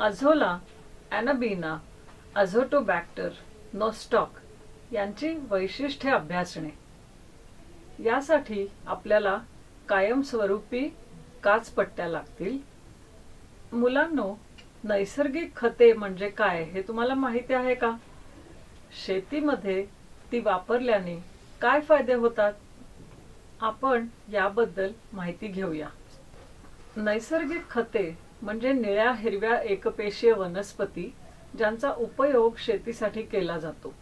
अझोला ॲनाबिना अझोटोबॅक्टर Nostoc यांची वैशिष्ट्ये अभ्यासणे. यासाठी आपल्याला कायमस्वरूपी काचपट्ट्या लागतील. मुलांनो नैसर्गिक खते म्हणजे काय हे तुम्हाला माहिती आहे का? शेतीमध्ये ती वापरल्याने काय फायदे होतात? आपण याबद्दल माहिती घेऊया. नैसर्गिक खते म्हणजे निळ्या हिरव्या एकपेशीय वनस्पती ज्यांचा उपयोग शेतीसाठी केला जातो.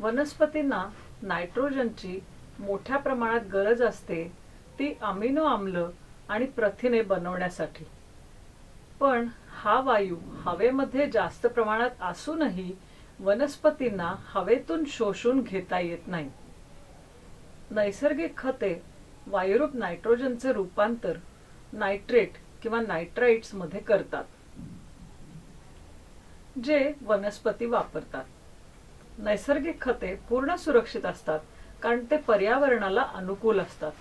वनस्पतींना नायट्रोजनची मोठ्या प्रमाणात गरज असते ती अमिनो आम्ल आणि प्रथिने बनवण्यासाठी. पण हा वायू हवेमध्ये जास्त प्रमाणात असूनही वनस्पतींना हवेतून शोषून घेता येत नाही. नैसर्गिक खते वायुरूप नायट्रोजनचे रूपांतर नायट्रेट किंवा नायट्राइट्समध्ये करतात. जे वनस्पती वापरतात. नैसर्गिक खते पूर्ण सुरक्षित असतात कारण ते पर्यावरणाला अनुकूल असतात.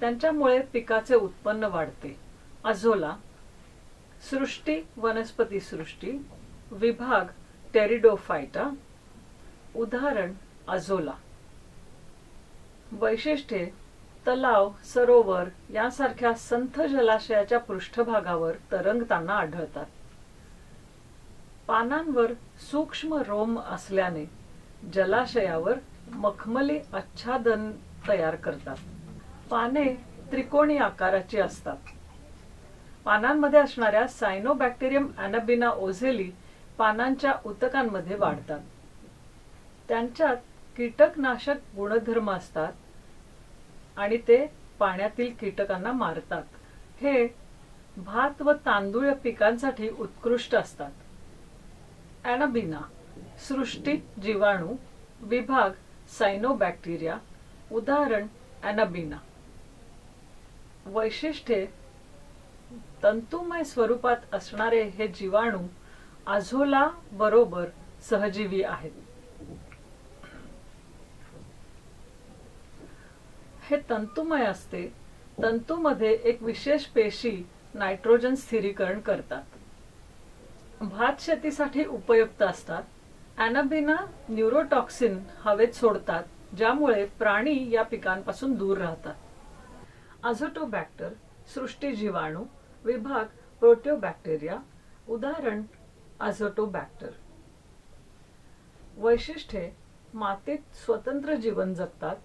त्यांच्यामुळे पिकाचे उत्पन्न वाढते. अझोला सृष्टी वनस्पती सृष्टी विभाग टेरिडोफायटा उदाहरण अझोला. वैशिष्ट्ये तलाव सरोवर यासारख्या संथ जलाशयाच्या पृष्ठभागावर तरंगताना आढळतात. पानांवर सूक्ष्म रोम असल्याने जलाशयावर मखमली आच्छादन तयार करतात. पाने त्रिकोणी आकाराची असतात. पानांमध्ये असणाऱ्या सायनोबॅक्टेरियम अॅनबिना ओझेली पानांच्या उतकांमध्ये वाढतात. त्यांच्यात कीटकनाशक गुणधर्म असतात. आणि ते पाण्यातील कीटकांना मारतात. हे भात व तांदूळ पिकांसाठी उत्कृष्ट असतात. अॅनाबिना सृष्टी जीवाणू विभाग सायनोबॅक्टेरिया उदाहरण अॅनाबिना वैशिष्ट्ये तंतुमय स्वरूपात असणारे हे जीवाणू आझोला बरोबर सहजीवी आहेत. हे तंतुमय असते. तंतूमध्ये एक विशेष पेशी नायट्रोजन स्थिरीकरण करतात. भात शेतीसाठी उपयुक्त असतात. अॅनाबिना न्यूरोटॉक्सिन हवेत सोडतात ज्यामुळे प्राणी या पिकांपासून दूर राहतात. अझोटोबॅक्टर सृष्टी जीवाणू विभाग प्रोटिओबॅक्टेरिया उदाहरण अझोटोबॅक्टर वैशिष्ट्ये मातीत स्वतंत्र जीवन जगतात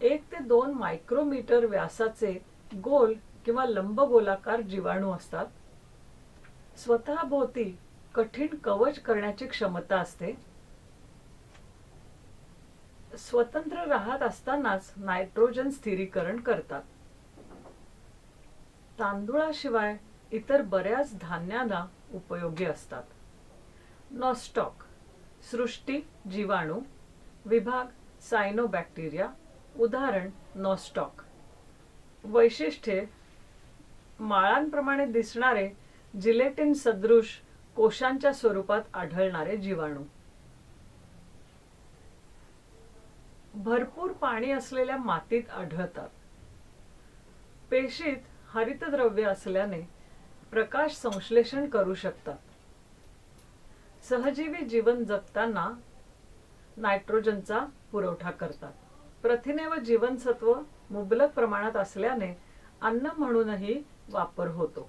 एक ते दोन मायक्रोमीटर व्यासाचे गोल किंवा लंबगोलाकार जीवाणू असतात. स्वतःभोवती कठीण कवच करण्याची क्षमता असते. स्वतंत्र राहत असतानाच नायट्रोजन स्थिरीकरण करतात. तांदूळाशिवाय इतर बऱ्याच धान्यांना उपयोगी असतात. नॉस्टॉक सृष्टी जीवाणू विभाग सायनोबॅक्टेरिया उदाहरण नॉस्टॉक. वैशिष्ट्ये माळांप्रमाणे दिसणारे जिलेटिन सदृश कोशांच्या स्वरूपात आढळणारे जीवाणू. भरपूर पाणी असलेल्या मातीत आढळतात. पेशीत हरितद्रव्य असल्याने प्रकाश संश्लेषण करू शकतात. सहजीवी जीवन जगताना नायट्रोजनचा पुरवठा करतात. प्रथिने व जीवनसत्व मुबलक प्रमाणात असल्याने अन्न म्हणूनही वापर होतो.